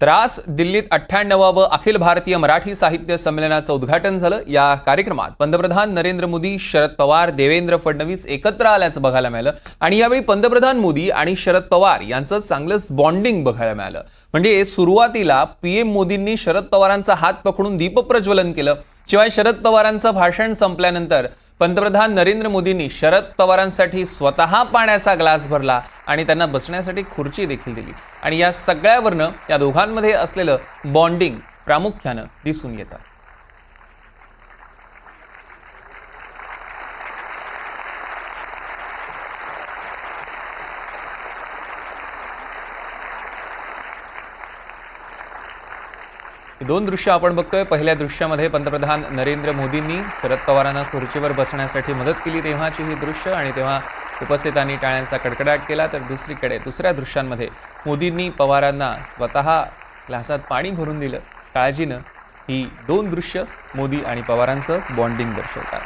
तर आज दिल्लीत अठ्ठ्याण्णवावं अखिल भारतीय मराठी साहित्य संमेलनाचं उद्घाटन झालं या कार्यक्रमात. पंतप्रधान नरेंद्र मोदी शरद पवार देवेंद्र फडणवीस एकत्र आल्याचं बघायला मिळालं. आणि यावेळी पंतप्रधान मोदी आणि शरद पवार यांचं चांगलंच बॉन्डिंग बघायला मिळालं. म्हणजे सुरुवातीला पीएम मोदींनी शरद पवारांचा हात पकडून दीपप्रज्वलन केलं. शिवाय शरद पवारांचं भाषण संपल्यानंतर पंतप्रधान नरेंद्र मोदींनी शरद पवारांसाठी स्वतः पाण्याचा ग्लास भरला आणि त्यांना बसण्यासाठी खुर्ची देखील दिली. आणि या सगळ्यावरनं या दोघांमध्ये असलेलं बॉन्डिंग प्रामुख्यानं दिसून येतं. दोन दृश्य आपण बघतोय. पहिल्या दृश्यामध्ये पंतप्रधान नरेंद्र मोदींनी शरद पवारांना खुर्चीवर बसण्यासाठी मदत केली तेव्हाची ही दृश्य आणि तेव्हा उपस्थितांनी टाळ्यांचा कडकडाट केला तर दुसरीकडे दुसऱ्या दृश्यांमध्ये मोदींनी पवारांना स्वतः ग्लासात पाणी भरून दिलं. काळजीनं ही दोन दृश्य मोदी आणि पवारांचं बॉन्डिंग दर्शवतात.